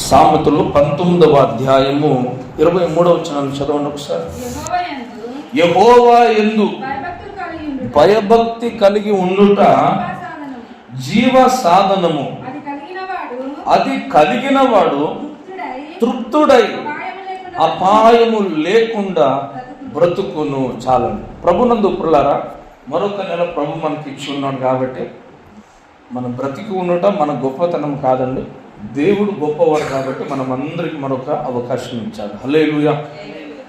సామెతలు పంతొమ్మిదవ అధ్యాయము ఇరవై మూడవ వచనం చదవండి ఒకసారి. యహోవా ఎందు భయభక్తి కలిగి ఉండుట. జీవ సాధనము అది కలిగిన వాడు తృప్తుడై తృప్తుడై అపాయము లేకుండా అపాయము లేకుండా బ్రతుకును చాలండి. ప్రభునందు పుల్లారా మరొక నెల ప్రభు మనకి ఇచ్చి ఉన్నాడు కాబట్టి మన బ్రతికి ఉండటం మన గొప్పతనం కాదండి. దేవుడు గొప్పవాడు కాబట్టి మనం అందరికి మరొక అవకాశం ఇచ్చాడు. హలే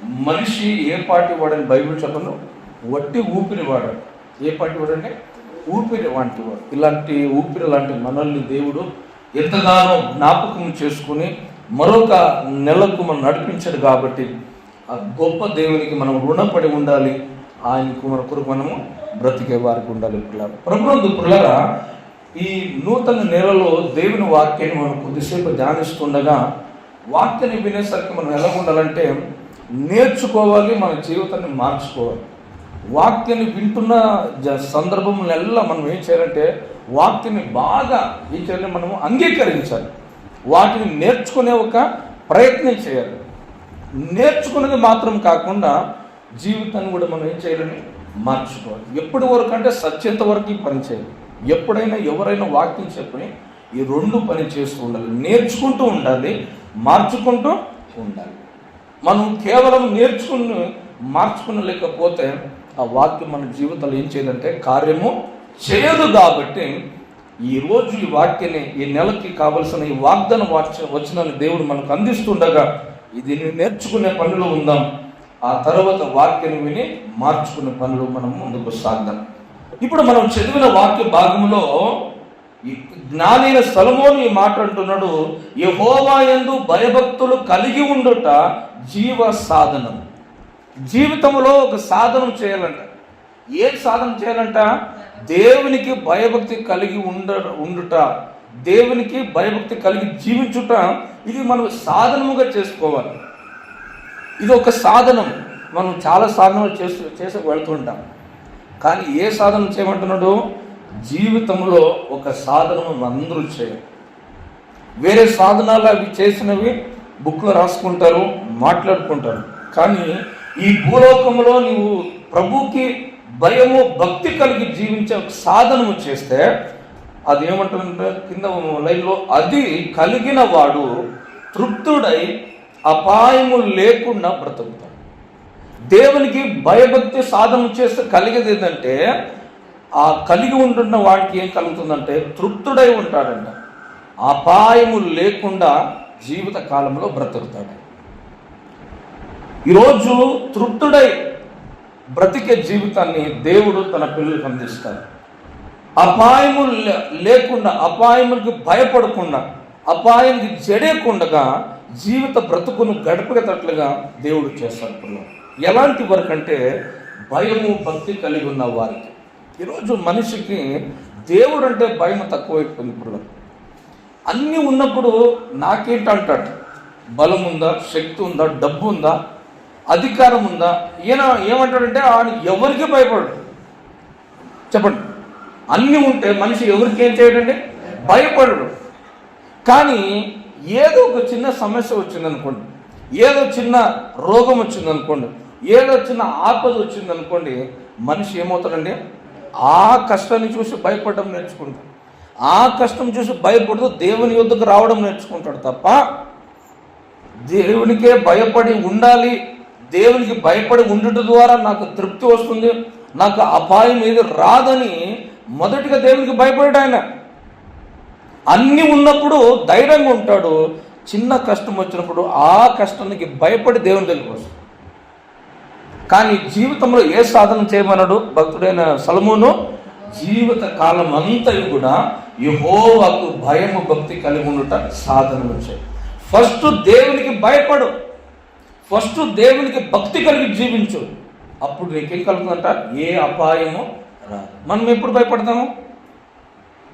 మనిషి ఏ పార్టీ వాడని బైబిల్ చెప్పను? వట్టి ఊపిరి వాడాడు ఏ పార్టీ వాడంటే? ఊపిరి వంటి వాడు. ఇలాంటి ఊపిరి లాంటి మనల్ని దేవుడు ఎంతగానో జ్ఞాపకం చేసుకుని మరొక నెలకు మనం నడిపించాడు కాబట్టి ఆ గొప్ప దేవునికి మనం రుణపడి ఉండాలి. ఆయనకు మన కొరకు మనము బ్రతికే వారికి ఉండాలి. పిల్లలు ప్రభుత్వ పిల్లరా ఈ నూతన నెలలో దేవుని వాక్యాన్ని మనం కొద్దిసేపు ధ్యానిస్తుండగా వాక్యాన్ని వినేసరికి మనం ఎలా ఉండాలంటే నేర్చుకోవాలి మన జీవితాన్ని మార్చుకోవాలి. వాక్యాన్ని వింటున్న జ సందర్భంలో మనం ఏం చేయాలంటే వాక్యాన్ని బాగా ఏం చేయాలి మనము అంగీకరించాలి. వాటిని నేర్చుకునే ఒక ప్రయత్నం చేయాలి. నేర్చుకున్నది మాత్రం కాకుండా జీవితాన్ని కూడా మనం ఏం చేయాలని మార్చుకోవాలి. ఎప్పటి వరకు అంటే సత్యంత వరకు పనిచేయాలి ఎప్పుడైనా ఎవరైనా వాక్యం చెప్పని ఈ రెండు పని చేస్తూ ఉండాలి. నేర్చుకుంటూ ఉండాలి మార్చుకుంటూ ఉండాలి. మనం కేవలం నేర్చుకుని మార్చుకునలేకపోతే ఆ వాక్యం మన జీవితంలో ఏం చేయదంటే కార్యము చేయదు కాబట్టి ఈ రోజు ఈ వాక్యాన్ని ఈ నెలకి కావలసిన ఈ వాగ్దాన వాచ వచనాన్ని దేవుడు మనకు అందిస్తుండగా ఇది నేర్చుకునే పనిలో ఉందాం. ఆ తర్వాత వాక్యాన్ని విని మార్చుకునే పనులు మనం ముందుకు సాగుదాం. ఇప్పుడు మనం చదివిన వాక్య భాగంలో జ్ఞానైన సలమోను ఈ మాట అంటున్నాడు యహోవాయందు భయభక్తులు కలిగి ఉండుట జీవ సాధనం జీవితంలో ఒక సాధనం చేయాలంట. ఏం సాధన చేయాలంట? దేవునికి భయభక్తి కలిగి ఉండ ఉండుట. దేవునికి భయభక్తి కలిగి జీవించుట. ఇది మనం సాధనముగా చేసుకోవాలి. ఇది ఒక సాధనం. మనం చాలా సాధనలు చేస్తూ చేసి వెళ్తుంటాం. కానీ ఏ సాధన చేయమంటున్నాడు? జీవితంలో ఒక సాధనము అందరూ చేయాలి వేరే సాధనాలు అవి చేసినవి బుక్లో రాసుకుంటారు మాట్లాడుకుంటారు. కానీ ఈ భూలోకంలో నీవు ప్రభుకి భయము భక్తి కలిగి జీవించే ఒక సాధనము చేస్తే అది ఏమంటుందంటే కింద లైన్లో అది కలిగిన వాడు తృప్తుడై అపాయము లేకుండా బ్రతుకుతాడు. దేవునికి భయభక్తి సాధన చేస్తే కలిగేది ఏంటంటే ఆ కలిగి ఉంటున్న వాడికి ఏం కలుగుతుందంటే తృప్తుడై ఉంటాడంట. అపాయము లేకుండా జీవిత కాలంలో బ్రతుకుతాడు. ఈరోజు తృప్తుడై బ్రతికే జీవితాన్ని దేవుడు తన పిల్లలకు అందిస్తాడు. అపాయము లే- లేకుండా అపాయములకు భయపడకుండా అపాయానికి జడేకుండగా జీవిత బ్రతుకును గడపగేటట్లుగా దేవుడు చేస్తాడు పిల్లలు. ఎలాంటి వరకు అంటే భయము భక్తి కలిగి ఉన్న వారికి. ఈరోజు మనిషికి దేవుడు అంటే భయం తక్కువైపోయింది ఇప్పుడు. అన్నీ ఉన్నప్పుడు నాకేంటంటాడు? బలం ఉందా శక్తి ఉందా డబ్బు ఉందా అధికారం ఉందా ఈయన ఏమంటాడంటే ఆయన ఎవరికి భయపడు చెప్పండి. అన్నీ ఉంటే మనిషి ఎవరికి ఏం చేయడండి? భయపడడు. కానీ ఏదో ఒక చిన్న సమస్య వచ్చిందనుకోండి. ఏదో చిన్న రోగం వచ్చిందనుకోండి. ఏడొచ్చిన ఆపద వచ్చింది వచ్చిందనుకోండి మనిషి ఏమవుతాడండి? ఆ కష్టాన్ని చూసి భయపడడం నేర్చుకుంటాడు. ఆ కష్టం చూసి భయపడుతూ దేవుని యుద్ధకు రావడం నేర్చుకుంటాడు తప్ప దేవునికే భయపడి ఉండాలి దేవునికి భయపడి ఉండుట ద్వారా నాకు తృప్తి వస్తుంది నాకు అపాయం ఏది రాదని మొదటిగా దేవునికి భయపడాడు ఆయన. అన్నీ ఉన్నప్పుడు ధైర్యంగా ఉంటాడు చిన్న కష్టం వచ్చినప్పుడు ఆ కష్టానికి భయపడి దేవుని దగ్గరికి కానీ జీవితంలో ఏ సాధన చేయమన్నాడు భక్తుడైన సలమును? జీవిత కాలం అంతా కూడా యహోవాకు భయము భక్తి కలిగి ఉండుట సాధన వచ్చాయి ఫస్ట్ దేవునికి భయపడు. ఫస్ట్ దేవునికి భక్తి కలిగి జీవించు. అప్పుడు నీకేం కలుగుతుందంట? ఏ అపాయము రాదు. మనం ఎప్పుడు భయపడతాము?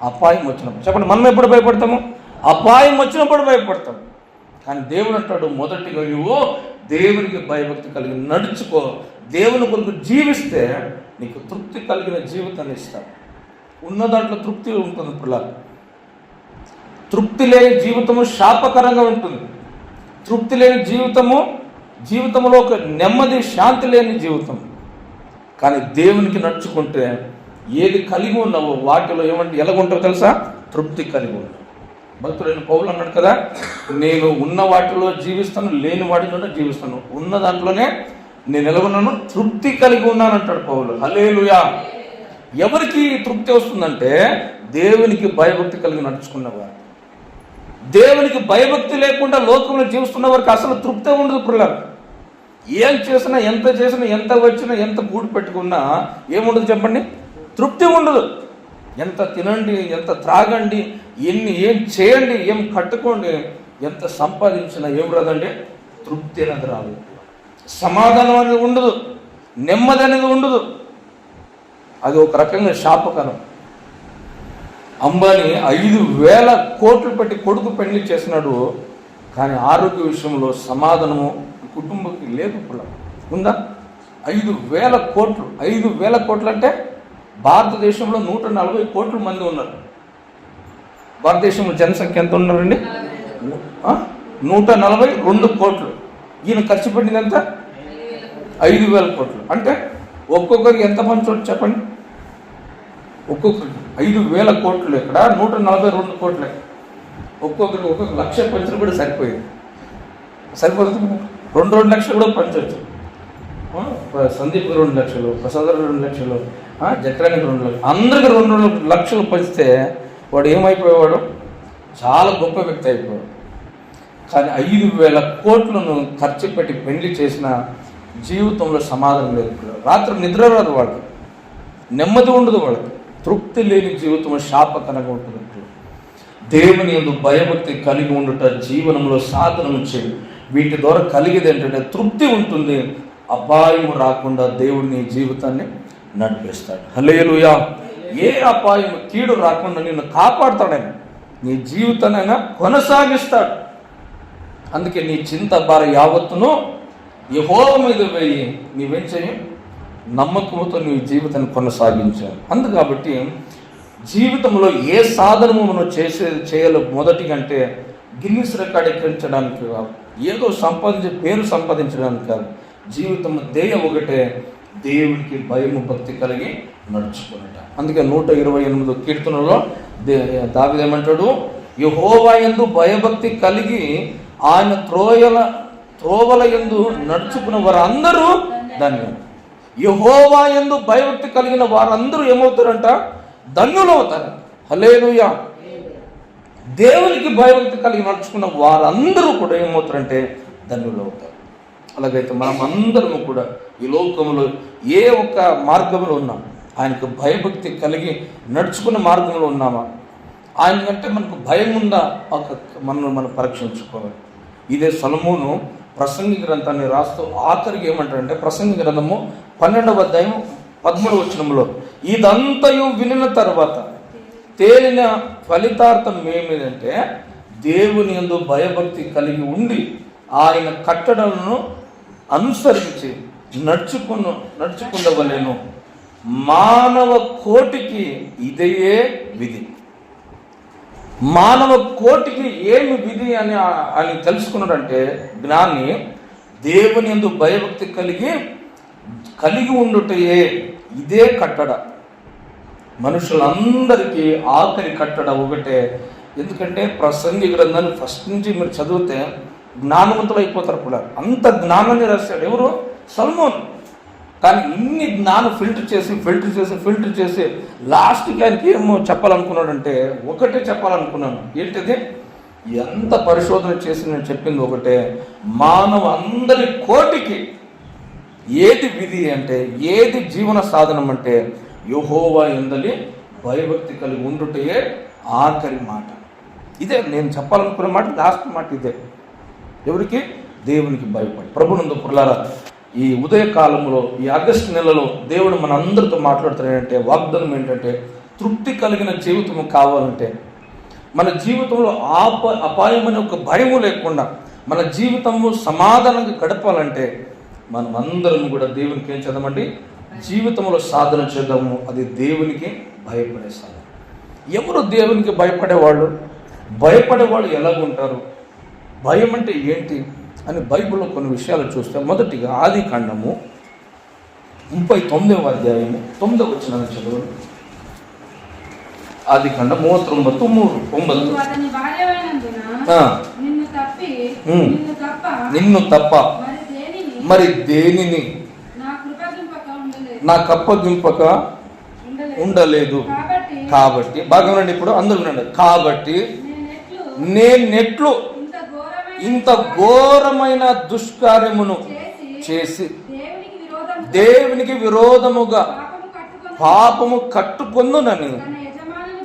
అపాయం వచ్చినప్పుడు. చెప్పండి మనం ఎప్పుడు భయపడతాము? అపాయం వచ్చినప్పుడు భయపడతాము. కానీ దేవుడు అంటాడు మొదటిగా నువ్వు దేవునికి భయభక్తి కలిగి నడుచుకో. దేవుని కొరకు జీవిస్తే నీకు తృప్తి కలిగిన జీవితాన్ని ఇస్తాడు. ఉన్న దాంట్లో తృప్తి ఉంటుంది పిల్లలు. తృప్తి లేని జీవితము శాపకరంగా ఉంటుంది. తృప్తి లేని జీవితము జీవితంలో ఒక నెమ్మది శాంతి లేని జీవితం. కానీ దేవునికి నడుచుకుంటే ఏది కలిగి ఉన్నావో వాటిలో ఏమంటే ఎలాగుంటావో తెలుసా? తృప్తి కలిగి ఉంటావు భక్తుడైన పౌలు అన్నాడు కదా నేను ఉన్న వాటిలో జీవిస్తాను లేని వాటిలోనే జీవిస్తాను. ఉన్న దాంట్లోనే నేను ఎలాగున్నాను తృప్తి కలిగి ఉన్నాను అంటాడు పౌలు. హలేలుయా ఎవరికి తృప్తి వస్తుందంటే దేవునికి భయభక్తి కలిగి నడుచుకున్నవారు. దేవునికి భయభక్తి లేకుండా లోకంలో జీవిస్తున్న వారికి అసలు తృప్తే ఉండదు పిల్లలు. ఏం చేసినా ఎంత చేసినా ఎంత వచ్చినా ఎంత గూడు పెట్టుకున్నా ఏముండదు చెప్పండి? తృప్తి ఉండదు. ఎంత తినండి ఎంత త్రాగండి ఎన్ని ఏం చేయండి ఏం కట్టుకోండి ఎంత సంపాదించినా ఏం రాదండి? తృప్తి అనేది రాదు. సమాధానం అనేది ఉండదు. నెమ్మది అనేది ఉండదు. అది ఒక రకంగా శాపకరం. అంబానీ ఐదు వేల కోట్లు పెట్టి కొడుకు పెళ్ళి చేసినాడు. కానీ ఆరోగ్య విషయంలో సమాధానము కుటుంబకి లేదు ఇప్పుడు. ఉందా? ఐదు వేల కోట్లు. ఐదు వేల కోట్లు అంటే భారతదేశంలో నూట నలభై కోట్ల మంది ఉన్నారు. భారతదేశంలో జనసంఖ్య ఎంత ఉన్నారండి నూట నలభై రెండు కోట్లు. ఈయన ఖర్చు పెట్టింది ఎంత? ఐదు వేల కోట్లు. అంటే ఒక్కొక్కరికి ఎంత పంచవచ్చు చెప్పండి? ఒక్కొక్కరికి ఐదు వేల కోట్లు ఇక్కడ నూట నలభై రెండు కోట్లే. ఒక్కొక్కరికి ఒక్కొక్క లక్ష పంచడం కూడా సరిపోయింది. సరిపోతుంది రెండు రెండు లక్షలు కూడా పంచవచ్చు. సందీప్ రెండు లక్షలు ప్రసాద్ రెండు లక్షలు. జక్రానికి రెండు లక్షలు అందరికి రెండు రెండు లక్షలు పంచితే వాడు ఏమైపోయేవాడు? చాలా గొప్ప వ్యక్తి అయిపోయాడు. కానీ ఐదు వేల కోట్లను ఖర్చు పెట్టి పెళ్ళి చేసిన జీవితంలో సమాధానం లేదు రాత్రి నిద్ర రాదు వాళ్ళకి. నెమ్మది ఉండదు వాళ్ళకి. తృప్తి లేని జీవితం శాపతనగా ఉంటుంది దేవుని యందు భయభక్తి కలిగి ఉండుట జీవనంలో సాధనం చేయండి వీటి ద్వారా కలిగేది ఏంటంటే తృప్తి ఉంటుంది. అపాయం రాకుండా దేవుడిని జీవితాన్ని నడిపిస్తాడు. హలేలుయా ఏ అపాయం కీడు రాకుండా నిన్ను కాపాడుతాడని నీ జీవితాన్ని కొనసాగిస్తాడు. అందుకే నీ చింత భార యావత్తును యహోవ మీద వేయి. నీవేం చేయి నమ్మకంతో నీ జీవితాన్ని కొనసాగించాలి అందు కాబట్టి జీవితంలో ఏ సాధనము మనం చేసేది చేయాలో మొదటి కంటే గిన్నిస్ రికార్డ్ ఎక్కించడానికి కాదు. ఏదో సంపాదించే పేరు సంపాదించడానికి కాదు. జీవితం ధ్యేయ ఒకటే. దేవునికి భయము భక్తి కలిగి నడుచుకున్నట అందుకే నూట ఇరవై ఎనిమిది కీర్తనలో దే దావిదేమంటాడు యహోవా ఎందు భయభక్తి కలిగి ఆయన త్రోయల త్రోవల ఎందు నడుచుకున్న వారందరూ ధన్యులు. యహోవా ఎందు భయభక్తి కలిగిన వారందరూ ఏమవుతారంట? ధన్యులు అవుతారు. హలేలుయా దేవునికి భయభక్తి కలిగి నడుచుకున్న వారందరూ కూడా ఏమవుతారంటే? ధన్యులు అవుతారు. అలాగైతే మనం అందరము కూడా ఈ లోకంలో ఏ ఒక్క మార్గంలో ఉన్నాం ఆయనకు భయభక్తి కలిగి నడుచుకున్న మార్గంలో ఉన్నామా? ఆయన కంటే మనకు భయం ఉందా? ఒక మనల్ని మనం పరీక్షించుకోవాలి. ఇదే సొలమోను ప్రసంగి గ్రంథాన్ని రాస్తూ ఆఖరికి ఏమంటారంటే ప్రసంగి గ్రంథము పన్నెండవ అధ్యాయం పదమూడవ వచనంలో ఇదంతయు వినిన తర్వాత తేలిన ఫలితార్థం ఏమిటంటే దేవుని యందు భయభక్తి కలిగి ఉండి ఆయన కట్టడలను అనుసరించి నడుచుకున్న నడుచుకుండవలేను. మానవ కోటికి ఇదే విధి. మానవ కోటికి ఏమి విధి అని ఆయన తెలుసుకున్నాడంటే జ్ఞాని దేవుని యందు భయభక్తి కలిగి కలిగి ఉండుటయే ఇదే కట్టడ. మనుషులందరికీ ఆఖరి కట్టడ ఒకటే. ఎందుకంటే ప్రసంగి గ్రంథాన్ని ఫస్ట్ నుంచి మీరు చదివితే జ్ఞానవంతులు అయిపోతారు కూడా. అంత జ్ఞానాన్ని రాశాడు. ఎవరు? సల్మోన్. కానీ ఇన్ని జ్ఞానం ఫిల్టర్ చేసి ఫిల్టర్ చేసి ఫిల్టర్ చేసి లాస్ట్కి ఆయనకి ఏమో చెప్పాలనుకున్నాడంటే ఒకటే చెప్పాలనుకున్నాను. ఏంటిది? ఎంత పరిశోధన చేసి నేను చెప్పింది ఒకటే మానవ అందరి కోటికి ఏది విధి అంటే ఏది జీవన సాధనం అంటే యహోవా ఎందలి భయభక్తి కలిగి ఉండుటయే ఆఖరి మాట. ఇదే నేను చెప్పాలనుకున్న మాట లాస్ట్ మాట ఇదే. ఎవరికి? దేవునికి భయపడి. ప్రభునందు పుర్లారా ఈ ఉదయ కాలంలో ఈ ఆగస్టు నెలలో దేవుడు మన అందరితో మాట్లాడుతున్నాడంటే వాగ్దానం ఏంటంటే తృప్తి కలిగిన జీవితం కావాలంటే మన జీవితంలో ఆప అపాయమనే ఒక భయము లేకుండా మన జీవితము సమాధానంగా గడపాలంటే మనం అందరం కూడా దేవునికి ఏం చేద్దామండి? జీవితంలో సాధన చేద్దాము. అది దేవునికి భయపడే సాధన. ఎవరు దేవునికి భయపడేవాళ్ళు? భయపడేవాళ్ళు ఎలాగుంటారు? భయం అంటే ఏంటి అని బైబిల్లో కొన్ని విషయాలు చూస్తే మొదటిగా ఆది కాండము ముప్పై తొమ్మిదవ అధ్యాయము తొమ్మిదవ వచ్చిన చదువు ఆది కాండ మూవత్తొంబత్తు మూడు ఒంబత్తు నిన్ను తప్ప మరి దేనిని? నా కప్పగింపక ఉండలేదు. కాబట్టి బాగా వినండి ఇప్పుడు అందరూ వినండి. కాబట్టి నెట్లు ఇంత ఘోరమైన దుష్కార్యమును చేసి దేవునికి విరోధం దేవునికి విరోధముగా పాపము కట్టుకొందునని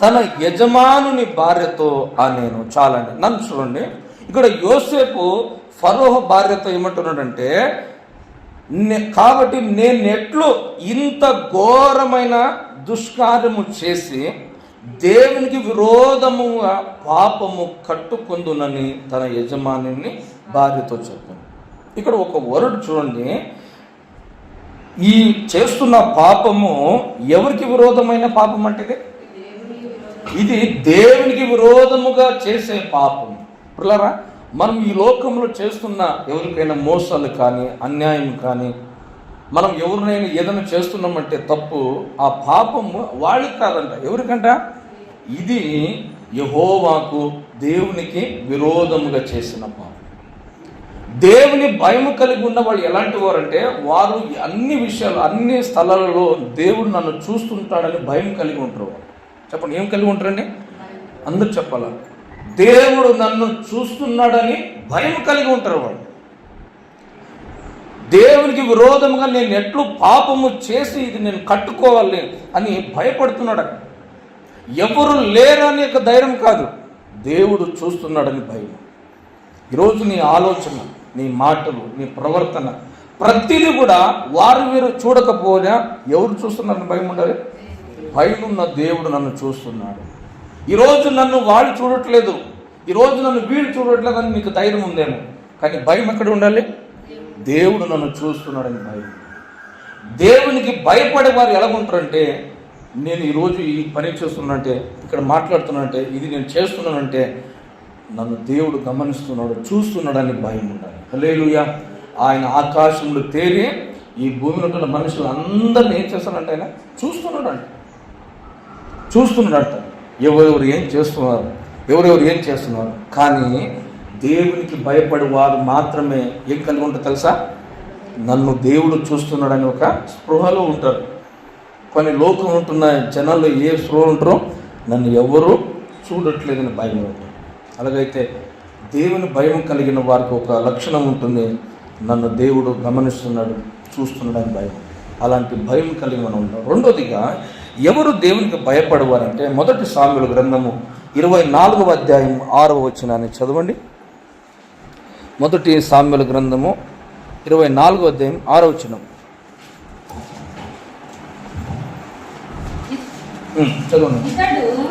తన యజమానుని భార్యతో ఆ నేను చాలండి నన్ను చూడండి. ఇక్కడ యోసేపు ఫరోహ భార్యతో ఏమంటున్నాడంటే కాబట్టి నేను ఎట్లు ఇంత ఘోరమైన దుష్కార్యము చేసి దేవునికి విరోధముగా పాపము కట్టుకుందునని తన యజమానిని భార్యతో చెప్పింది ఇక్కడ ఒక వరుడు చూడండి. ఈ చేస్తున్న పాపము ఎవరికి విరోధమైన పాపం అంటే ఇది? ఇది దేవునికి విరోధముగా చేసే పాపం పిల్లరా మనం ఈ లోకంలో చేస్తున్న ఎవరికైనా మోసాలు కానీ అన్యాయం కానీ మనం ఎవరినైనా ఏదైనా చేస్తున్నామంటే తప్పు ఆ పాపము వాళ్ళకి కాదంట. ఎవరికంట? ఇది యహోవాకు దేవునికి విరోధముగా చేసిన పాపం. దేవుని భయం కలిగి ఉన్న వాళ్ళు ఎలాంటి వారంటే వారు అన్ని విషయాలు అన్ని స్థలాలలో దేవుడు నన్ను చూస్తుంటాడని భయం కలిగి ఉంటారు. వాళ్ళు. చెప్పండి ఏం కలిగి ఉంటారండి? అందరు చెప్పాల? దేవుడు నన్ను చూస్తున్నాడని భయం కలిగి ఉంటారు వాళ్ళు. దేవునికి విరోధముగా నేను ఎట్లు పాపము చేసి ఇది నేను కట్టుకోవాలి అని భయపడుతున్నాడు అక్కడ ఎవరు లేరని యొక్క ధైర్యం కాదు. దేవుడు చూస్తున్నాడని భయం. ఈరోజు నీ ఆలోచన నీ మాటలు నీ ప్రవర్తన ప్రతిదీ కూడా వారు వీరు చూడకపోయినా ఎవరు చూస్తున్నారని భయం ఉండాలి? భయమున్న దేవుడు నన్ను చూస్తున్నాడు. ఈరోజు నన్ను వాళ్ళు చూడట్లేదు. ఈరోజు నన్ను వీళ్ళు చూడట్లేదు అని నీకు ధైర్యం ఉందేమో. కానీ భయం ఎక్కడ ఉండాలి? దేవుడు నన్ను చూస్తున్నాడని భయం. దేవునికి భయపడే వారు ఎలాగుంటారంటే నేను ఈరోజు ఈ పని చేస్తున్నానంటే ఇక్కడ మాట్లాడుతున్నానంటే ఇది నేను చేస్తున్నానంటే నన్ను దేవుడు గమనిస్తున్నాడు చూస్తున్నాడని భయం ఉండాలి. హలేలుయ ఆయన ఆకాశంలో తేరి ఈ భూమిలో ఉన్న మనుషులు అందరిని ఏం చేస్తానంటే ఆయన? చూస్తున్నాడంట. చూస్తున్నాడంట. ఎవరెవరు ఏం చేస్తున్నారు? ఎవరెవరు ఏం చేస్తున్నారు? కానీ దేవునికి భయపడే వారు మాత్రమే ఏం కలిగి ఉంటారు తెలుసా? నన్ను దేవుడు చూస్తున్నాడని ఒక స్పృహలో ఉంటారు. కొన్ని లోకం ఉంటున్న జనాలు ఏ స్పృహ ఉంటారో నన్ను ఎవరు చూడట్లేదని భయం ఉంటారు అలాగైతే దేవుని భయం కలిగిన వారికి ఒక లక్షణం ఉంటుంది. నన్ను దేవుడు గమనిస్తున్నాడు చూస్తున్నాడని భయం. అలాంటి భయం కలిగి మనం ఉంటాం రెండోదిగా ఎవరు దేవునికి భయపడవారంటే మొదటి సామ్యుల గ్రంథము ఇరవై నాలుగవ అధ్యాయం ఆరవ వచ్చినాన్ని చదవండి. మొదటి సామ్యుల గ్రంథము ఇరవై నాలుగవ అధ్యాయం ఆరవ వచనం.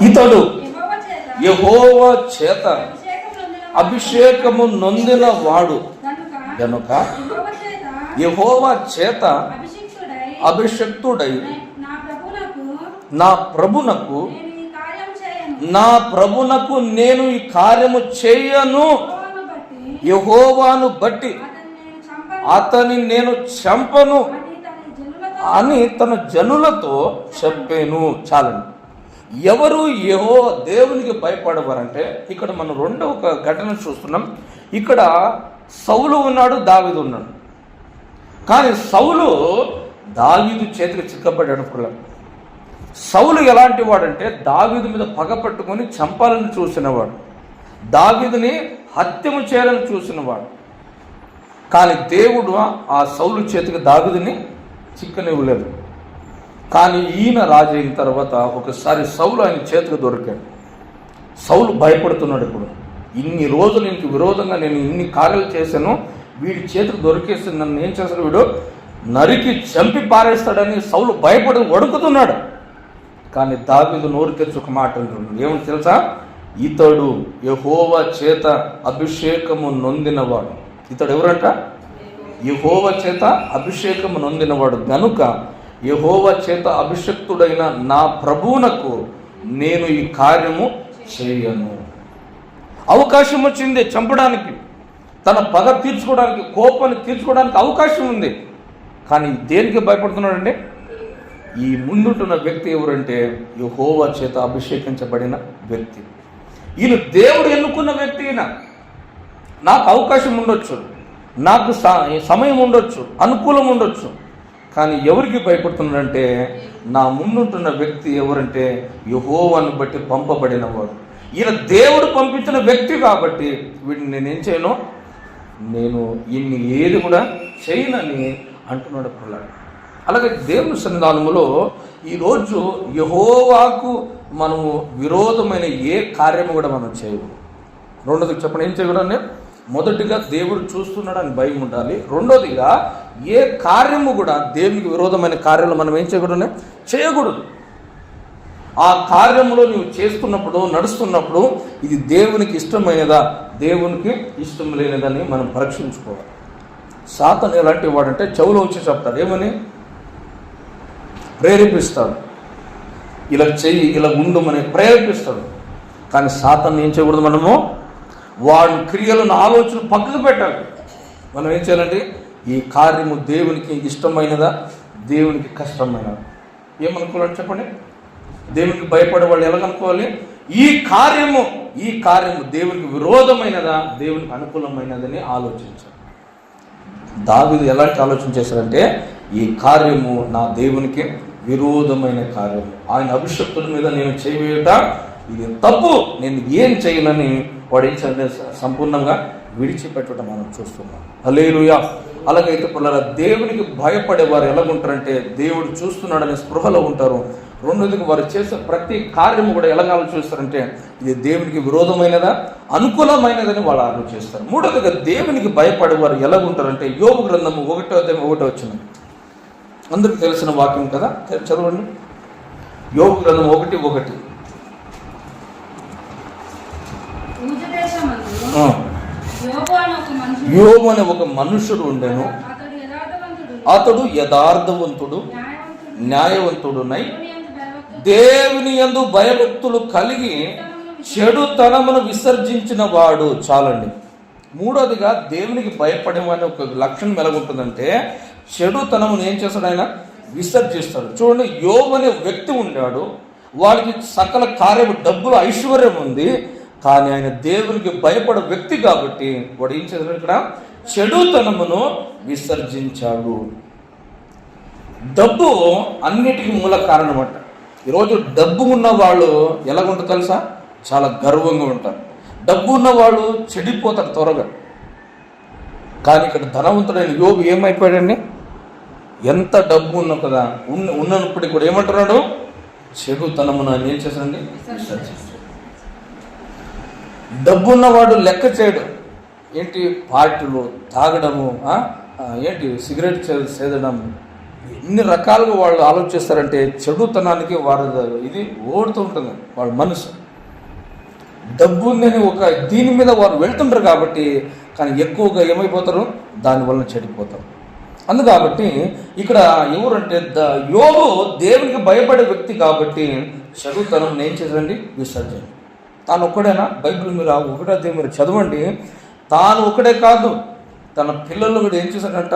ఇతడు యెహోవా చేత అభిషేకము నొందిన వాడు. గనుక యెహోవా చేత అభిషిక్తుడై నా ప్రభునకు నా ప్రభునకు నేను ఈ కార్యం చేయను. నా ప్రభునకు నేను ఈ కార్యము చేయను. యెహోవాను బట్టి అతని నేను చంపను అని తన జనులతో చెప్పాను. చాలండి. ఎవరు యహో దేవునికి భయపడవారంటే ఇక్కడ మనం రెండవ ఒక ఘటన చూస్తున్నాం. ఇక్కడ సౌలు ఉన్నాడు దావీదు ఉన్నాడు. కానీ సౌలు దావీదు చేతికి చిక్కబడ్డాడు పిల్లలు సౌలు ఎలాంటి వాడంటే దావీదు మీద పగ పట్టుకొని చంపాలని చూసినవాడు దావీదుని హత్యము చేయాలని చూసినవాడు. కానీ దేవుడు ఆ సౌలు చేతికి దావీదుని చిక్కనివ్వలేదు. కానీ ఈయన రాజు అయిన తర్వాత ఒకసారి సౌలు ఆయన చేతికి దొరికాడు. సౌలు భయపడుతున్నాడు ఇప్పుడు. ఇన్ని రోజులు ఇంక విరోధంగా నేను ఇన్ని కార్యాలు చేశాను వీడి చేతికి దొరికేసి నన్ను ఏం చేస్తాడు వీడు? నరికి చంపి పారేస్తాడని సౌలు భయపడి వణుకుతున్నాడు. కానీ దావీదు నోరు తెచ్చు ఒక మాట అంటున్నాడు ఏమని తెలుసా? ఇతడు యహోవ చేత అభిషేకము నొందినవాడు. ఇతడు ఎవరంట యహోవ చేత అభిషేకము నొందినవాడు. గనుక యహోవ చేత అభిషక్తుడైన నా ప్రభువునకు నేను ఈ కార్యము చేయను. అవకాశం వచ్చింది చంపడానికి. తన పగ తీర్చుకోవడానికి కోపాన్ని తీర్చుకోవడానికి అవకాశం ఉంది. కానీ దేనికి భయపడుతున్నాడండి? ఈ ముందుంటున్న వ్యక్తి ఎవరంటే యహోవా చేత అభిషేకించబడిన వ్యక్తి. ఈయన దేవుడు ఎన్నుకున్న వ్యక్తి ఈయన. నాకు అవకాశం ఉండొచ్చు. నాకు సమయం ఉండొచ్చు. అనుకూలం ఉండొచ్చు. కానీ ఎవరికి భయపడుతున్నాడంటే నా ముందుంటున్న వ్యక్తి ఎవరంటే యహోవాను బట్టి పంపబడిన వాడు ఈయన దేవుడు పంపించిన వ్యక్తి కాబట్టి వీడిని నేనేం చేయను? నేను ఇన్ని ఏది కూడా చేయనని అంటున్నాడు ప్రహ్లాడు అలాగే దేవుని సన్నిధానములో ఈరోజు యహోవాకు మనము విరోధమైన ఏ కార్యము కూడా మనం చేయకూడదు రెండోది చెప్పండి ఏం చేయకూడదు మొదటిగా దేవుడు చూస్తున్నాడని భయం ఉండాలి. రెండోదిగా ఏ కార్యము కూడా దేవునికి విరోధమైన కార్యాలు మనం ఏం చేయకూడదు చేయకూడదు. ఆ కార్యములో నువ్వు చేస్తున్నప్పుడు నడుస్తున్నప్పుడు ఇది దేవునికి ఇష్టమైనదా? దేవునికి ఇష్టం లేనిదని మనం పరీక్షించుకోవాలి. సాతన్ ఎలాంటి వాడంటే చెవులో వచ్చి చెప్తాడు. ఏమని? ప్రేరేపిస్తాడు. ఇలా చెయ్యి ఇలా ఉండమని ప్రేరేపిస్తాడు కానీ సాతాన్ని ఏం చేయకూడదు మనము? వాడి క్రియలను ఆలోచన పక్కకు పెట్టాలి. మనం ఏం చేయాలంటే ఈ కార్యము దేవునికి ఇష్టమైనదా? దేవునికి కష్టమైనదా? ఏమనుకోవాలని చెప్పండి. దేవునికి భయపడే వాళ్ళు ఎలాగనుకోవాలి? ఈ కార్యము ఈ కార్యము దేవునికి విరోధమైనదా? దేవునికి అనుకూలమైనదని ఆలోచించాలి. దావీదు ఎలాంటి ఆలోచన చేశారంటే ఈ కార్యము నా దేవునికి విరోధమైన కార్యం. ఆయన అభిషక్తుల మీద నేను చేయవేయట ఇది తప్పు నేను ఏం చేయనని వాడు ఏం చేయాలంటే సంపూర్ణంగా విడిచిపెట్టడం మనం చూస్తున్నాం. అలేలుయా అలాగైతే పిల్లల దేవునికి భయపడే వారు ఎలాగుంటారంటే దేవుడు చూస్తున్నాడనే స్పృహలో ఉంటారు. రెండోదికి వారు చేసే ప్రతి కార్యము కూడా ఎలాగ ఆలోచిస్తారంటే ఇది దేవునికి విరోధమైనదా అనుకూలమైనదని వాళ్ళు ఆలోచిస్తారు. మూడోదిగా దేవునికి భయపడే వారు ఎలాగుంటారంటే యోగ గ్రంథము ఒకటో ఒకటో వచ్చింది అందరికి తెలిసిన వాక్యం కదా? చదవండి. యోగ గ్రంథం ఒకటి ఒకటి. యోబు అనే ఒక మనుషుడు ఉండెను. అతడు యథార్థవంతుడు. న్యాయవంతుడునై దేవుని యందు భయభక్తులు కలిగి చెడుతనమును విసర్జించిన వాడు. చాలండి. మూడోదిగా దేవునికి భయపడేవాని ఒక లక్షణం ఎలాగుంటుందంటే చెడుతనమును ఏం చేస్తాడు ఆయన? విసర్జిస్తాడు చూడండి యోగు అనే వ్యక్తి ఉన్నాడు. వాడికి సకల కార్యము డబ్బులు ఐశ్వర్యం ఉంది. కానీ ఆయన దేవునికి భయపడే వ్యక్తి కాబట్టి వాడు ఏం చేశాడు ఇక్కడ? చెడుతనమును విసర్జించాడు. డబ్బు అన్నిటికీ మూల కారణం అంట ఈరోజు డబ్బు ఉన్న వాళ్ళు ఎలాగుంటారు తెలుసా? చాలా గర్వంగా ఉంటారు. డబ్బు ఉన్న వాళ్ళు చెడిపోతారు త్వరగా. కానీ ఇక్కడ ధనవంతుడైన యోగు ఏమైపోయాడండి? ఎంత డబ్బు ఉన్నా కదా ఉన్న ఉన్నప్పటికీ కూడా ఏమంటున్నాడు? చెడుతనమున ఏం చేశాడండి? డబ్బు ఉన్నవాడు లెక్క చేయడు. ఏంటి? పార్టీలు తాగడము ఏంటి? సిగరెట్ చే- సేదడం ఎన్ని రకాలుగా వాళ్ళు ఆలోచిస్తారంటే చెడుతనానికి వారి ఇది ఓడుతూ ఉంటుంది. వాళ్ళ మనసు. డబ్బు ఉందని ఒక దీని మీద వారు వెళ్తుంటారు కాబట్టి కానీ ఎక్కువగా ఏమైపోతారు? దానివల్ల చెడిపోతారు. అందు కాబట్టి ఇక్కడ ఎవరంటే ద యోగు దేవునికి భయపడే వ్యక్తి కాబట్టి చెడుతనం ఏం చదవండి విసర్జన తాను ఒక్కడేనా? బైబిల్ మీరు ఒకటే దేవుని మీరు చదవండి. తాను ఒకడే కాదు తన పిల్లలు కూడా ఏం చేశాడంట?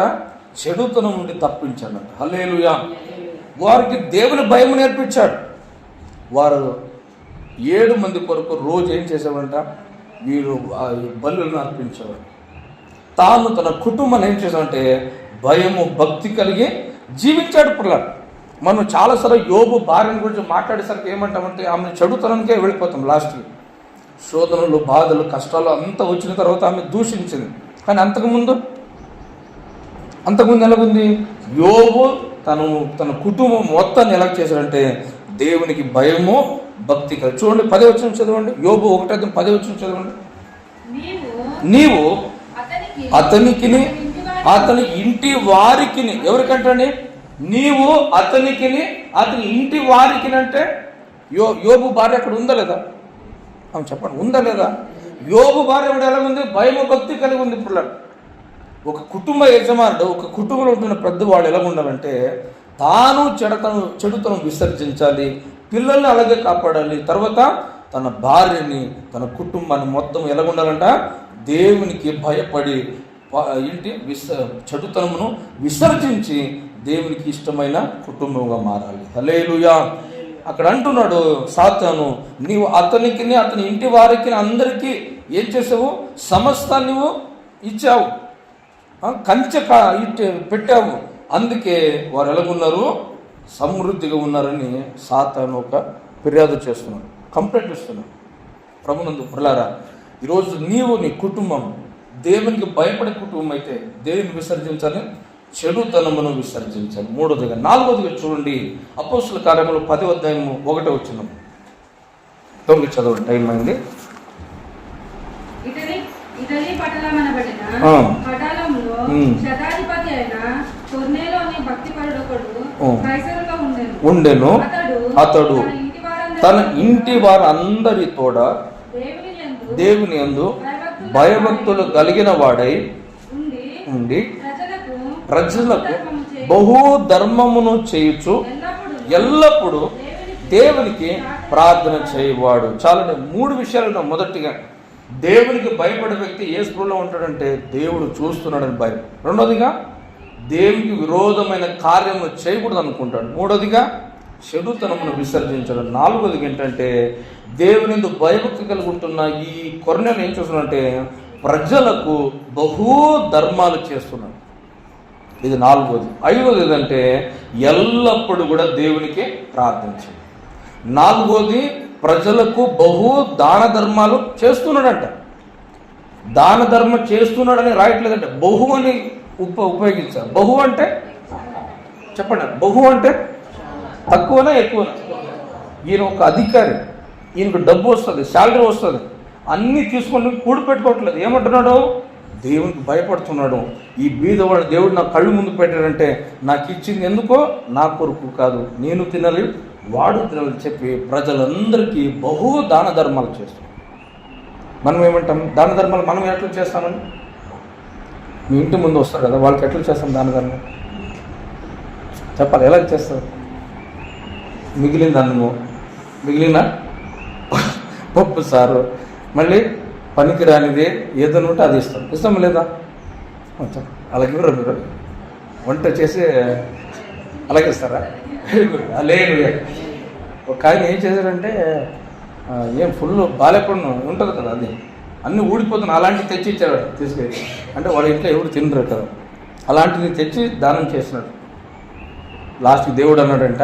చెడుతనం నుండి తప్పించాడంట. హల్లేలుయా. వారికి దేవుని భయం నేర్పించాడు. వారు ఏడు మంది కొరకు రోజు ఏం చేసేవాడంట వీరు బలులను అర్పించేవాడు తాను తన కుటుంబాన్ని ఏం చేశాడంటే భయము భక్తి కలిగి జీవించాడు పిల్లాడు మనం చాలాసార్లు యోగు భార్యను గురించి మాట్లాడేసరికి ఏమంటామంటే ఆమె చెడుతనంకే వెళ్ళిపోతాం లాస్ట్కి శోధనలు బాధలు కష్టాలు అంతా వచ్చిన తర్వాత ఆమె దూషించింది. కానీ అంతకుముందు? అంతకుముందు ఎలాగుంది? యోగు తను తన కుటుంబం మొత్తాన్ని ఎలా చేశాడంటే దేవునికి భయము భక్తి కలిగి చూడండి పదే వచ్చిన చదవండి. యోబు ఒకటే పదే వచ్చిన చదవండి. నీవు అతనికి అతనికిని అతని ఇంటి వారికిని ఎవరికంటండి? నీవు అతనికిని అతని ఇంటి వారికిని అంటే యో యోబు భార్య అక్కడ ఉందా లేదా? ఆమె చెప్పండి ఉందా లేదా? యోబు భార్య కూడా ఎలా ఉంది? భయము భక్తి కలిగి ఉంది పిల్లలు ఒక కుటుంబ యజమానుడు ఒక కుటుంబంలో ఉంటున్న పెద్దవాళ్ళు ఎలా ఉండాలంటే తాను చెడతను చెడుతనం విసర్జించాలి పిల్లల్ని అలాగే కాపాడాలి. తర్వాత తన భార్యని తన కుటుంబాన్ని మొత్తం ఎలాగుండాలంట? దేవునికి భయపడి ఏంటి? విస చెడుతనమును విసర్జించి దేవునికి ఇష్టమైన కుటుంబంగా మారాలి. హలేలుయా అక్కడ అంటున్నాడు సాతాను నీవు అతనికి అతని ఇంటి వారికి అందరికీ ఏం చేసావు? సమస్త నువ్వు ఇచ్చావు. కంచె కా- పెట్టావు. అందుకే వారు ఎలాగున్నారు? సమృద్ధిగా ఉన్నారని సాతాను ఒక ఫిర్యాదు చేస్తున్నాడు. కంప్లైంట్ ఇస్తున్నాడు. ప్రభునందు ప్రలారా ఈరోజు నీవు నీ కుటుంబం దేవునికి భయపడే కుటుంబం అయితే దేవుని విసర్జించాలి? చెడుతనమును విసర్జించాలి. మూడోదిగా నాలుగోదిగా చూడండి. అపోస్తుల కార్యములు పది అధ్యాయము ఒకటే వచ్చిన. తొమ్మిది చదవండి. టైం అయింది. ఉమ్. శతాధిపతి అయిన ఉండెను. అతడు తన ఇంటి వారందరి తోడ దేవుని యందు భయభక్తులు కలిగిన వాడై ఉండి ప్రజలకు. బహు ధర్మమును చేయుచు ఎల్లప్పుడూ దేవునికి ప్రార్థన చేయవాడు. చాలా మూడు విషయాలు. మొదటిగా. దేవునికి భయపడే వ్యక్తి ఏ స్పృహలో ఉంటాడంటే దేవుడు చూస్తున్నాడని భయం. రెండోదిగా దేవునికి విరోధమైన కార్యము చేయకూడదు అనుకుంటాడు. మూడోదిగా చెడుతనమును విసర్జించడం. నాలుగోదిగా ఏంటంటే దేవుని భయభక్తి కలుగుంటున్న ఈ కొరనేలు ఏం చేస్తున్నాడంటే ప్రజలకు బహు ధర్మాలు చేస్తున్నాడు. ఇది నాలుగోది. ఐదోది ఏదంటే ఎల్లప్పుడూ కూడా దేవునికి ప్రార్థించండి. నాలుగోది ప్రజలకు బహు దాన ధర్మాలు చేస్తున్నాడంట. దాన ధర్మం చేస్తున్నాడని రాయట్లేదంటే. బహు అని ఉప ఉపయోగించాలి. బహు అంటే? చెప్పండి. బహు అంటే? తక్కువనా ఎక్కువనా? ఈయన ఒక అధికారి. ఈయనకు డబ్బు వస్తుంది శాలరీ వస్తుంది. అన్నీ తీసుకొని కూడు పెట్టుకోవట్లేదు. ఏమంటున్నాడు? దేవునికి భయపడుతున్నాడు. ఈ బీదవాడు దేవుడు నా కళ్ళు ముందు పెట్టాడంటే నాకు ఇచ్చింది ఎందుకో? నా కొరకు కాదు. నేను తినాలి వాడు తినాలి చెప్పి ప్రజలందరికీ బహు దాన ధర్మాలు చేస్తాం మనం ఏమంటాం దాన ధర్మాలు మనం ఎట్లా చేస్తామని మీ ఇంటి ముందు వస్తారు కదా వాళ్ళకి ఎట్లా చేస్తాం దాని ధర్మం చెప్పాలి ఎలా చేస్తారు? మిగిలిన అన్నము మిగిలిన పప్పు సారు. మళ్ళీ పనికి రానిది ఏదైనా ఉంటే అది ఇస్తాం. ఇస్తాం లేదా? అలాగే ఇవ్వరు మీరు వంట చేసి అలాగే ఇస్తారా? లేదు. ఒక ఆయన ఏం చేశారంటే ఏం ఫుల్ బాలేపండు ఉంటుంది కదా అది. అన్నీ ఊడిపోతుంది అలాంటివి తెచ్చి ఇచ్చాడు తీసుకెళ్ళి. అంటే వాళ్ళ ఇంట్లో ఎవరు తినరు కదా అలాంటిది తెచ్చి దానం చేసినాడు. లాస్ట్కి దేవుడు అన్నాడంట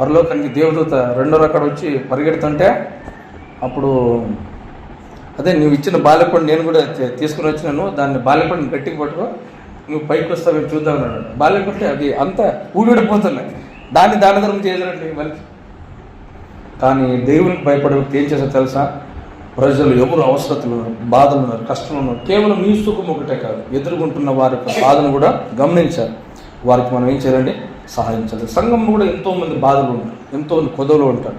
పరలోకానికి దేవదూత రెండో అక్కడ వచ్చి పరిగెడుతుంటే అప్పుడు అదే నువ్వు ఇచ్చిన బాలెపండు నేను కూడా తీసుకుని వచ్చినాను దాన్ని బాలెపండు గట్టికి పట్టుకో నువ్వు పైకి వస్తావు చూద్దాం అన్నాడు. బాలెపండు అది అంతా ఊడిపోతున్నాయి దాన్ని దాన ధర్మం చేసినట్టు మనిషి. కానీ దేవునికి భయపడే ఏం చేస్తా తెలుసా? ప్రజలు ఎవరు అవసరతలు బాధలు ఉన్నారు కష్టం ఉన్నారు కేవలం మీ సుఖం ఒకటే కాదు ఎదుర్కొంటున్న వారి యొక్క బాధను కూడా గమనించాలి. వారికి మనం ఏం చేయాలండి సహాయం చేయాలి. సంఘం కూడా ఎంతోమంది బాధలు ఉంటారు ఎంతోమంది కొదవలు ఉంటారు.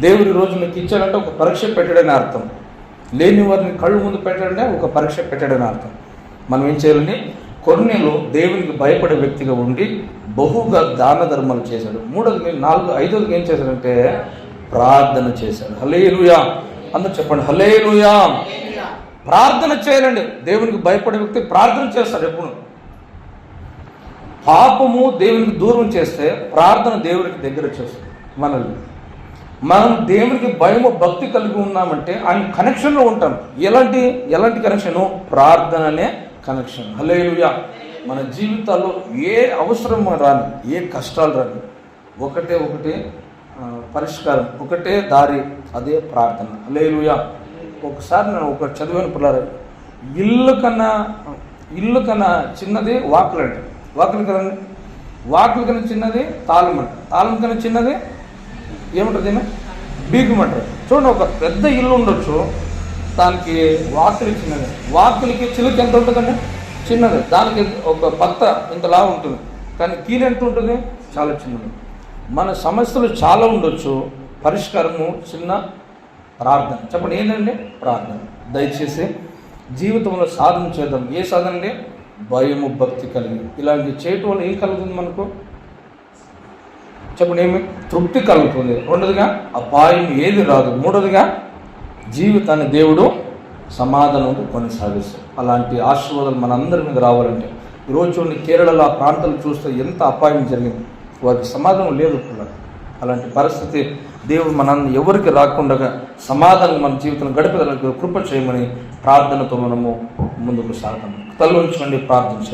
దేవుడి రోజు మీకు ఇచ్చాడంటే ఒక పరీక్ష పెట్టడని అర్థం. లేని వారిని కళ్ళు ముందు పెట్టడంటే ఒక పరీక్ష పెట్టడని అర్థం. మనం ఏం చేయాలని కొన్నిలో దేవునికి భయపడే వ్యక్తిగా ఉండి బహుగా దాన ధర్మాలు చేశాడు. మూడోది నాలుగు ఐదోది ఏం చేశాడంటే ప్రార్థన చేశాడు. హలేలుయా అందరూ చెప్పండి. హలే ప్రార్థన చేయాలండి దేవునికి భయపడే వ్యక్తి ప్రార్థన చేస్తాడు ఎప్పుడు. పాపము దేవునికి దూరం చేస్తే ప్రార్థన దేవునికి దగ్గర చేస్తుంది. మనల్ని. మనం దేవునికి భయము భక్తి కలిగి ఉన్నామంటే ఆయన కనెక్షన్లో ఉంటాం. ఎలాంటి ఎలాంటి కనెక్షను? ప్రార్థన అనే కనెక్షన్. హలేలుయా మన జీవితాల్లో ఏ అవసరం రాని ఏ కష్టాలు రాని ఒకటే ఒకటే పరిష్కారం ఒకటే దారి అదే ప్రార్థన. లేలుయా ఒకసారి నేను ఒక చదివాను పిల్లలు ఇల్లు కన్నా ఇల్లు కన్నా చిన్నది వాకులు అంటే. వాకులు కదండి వాకులు కన్నా చిన్నది తాళం అంట. తాళం కన్నా చిన్నది ఏమంటారు దీన్ని బీగుమంటారు చూడండి ఒక పెద్ద ఇల్లు ఉండొచ్చు దానికి వాకిలి చిన్నది. వాకిలికి చిలుక ఎంత ఉంటుందండి? చిన్నది. దానికి ఒక పత్త ఇంతలా ఉంటుంది. కానీ కీలు ఎంత ఉంటుంది? చాలా చిన్నది. మన సమస్యలు చాలా ఉండొచ్చు. పరిష్కారము చిన్న ప్రార్థన. చెప్పండి ఏంటండి ప్రార్థన? దయచేసి జీవితంలో సాధన చేద్దాం. ఏ సాధన అండి? భయము భక్తి కలిగి. ఇలాంటి చేయటం వల్ల ఏం కలుగుతుంది మనకు? చెప్పండి ఏమి? తృప్తి కలుగుతుంది. రెండోదిగా అపాయం ఏది రాదు. మూడోదిగా జీవితాన్ని దేవుడు సమాధానంతో కొనసాగిస్తాడు. అలాంటి ఆశీర్వాదాలు మనందరి మీద రావాలంటే ఈరోజు చూడండి కేరళలో ఆ ప్రాంతాలు చూస్తే ఎంత అపాయం జరిగింది. వారికి సమాధానం లేదు అలాంటి పరిస్థితి దేవుడు మన ఎవరికి రాకుండా సమాధానం మన జీవితం గడిపేదానికి కృప చేయమని ప్రార్థనతో మనము ముందుకు సాగుతాము తల్లి ఉంచుకోండి ప్రార్థన